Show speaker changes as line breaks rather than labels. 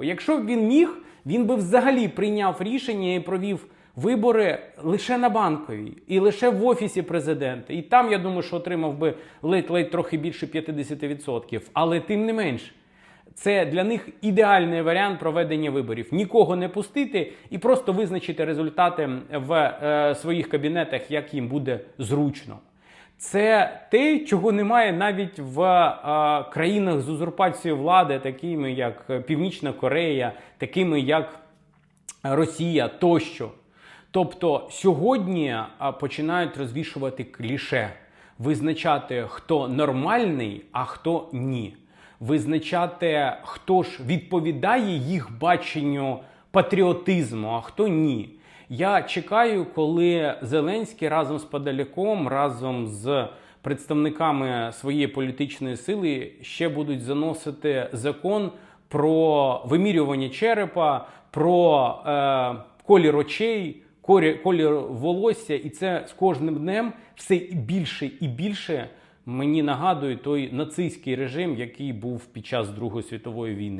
Зеленського. Якщо б він міг, він би взагалі прийняв рішення і провів вибори лише на банковій і лише в офісі президента. І там я думаю, що отримав би ледь-ледь трохи більше 50%. Але тим не менш. Це для них ідеальний варіант проведення виборів. Нікого не пустити і просто визначити результати в е, своїх кабінетах, як їм буде зручно. Це те, чого немає навіть в е, країнах з узурпацією влади, такими як Північна Корея, такими як Росія тощо. Тобто сьогодні а, починають розвішувати кліше, визначати, хто нормальний, а хто ні. Визначати, хто ж відповідає їх баченню патріотизму, а хто ні. Я чекаю, коли Зеленський разом з Подаляком, разом з представниками своєї політичної сили ще будуть заносити закон про вимірювання черепа, про е, колір очей, корі- колір волосся, і це з кожним днем все більше і більше мені нагадує той нацистський режим, який був під час Другої світової війни.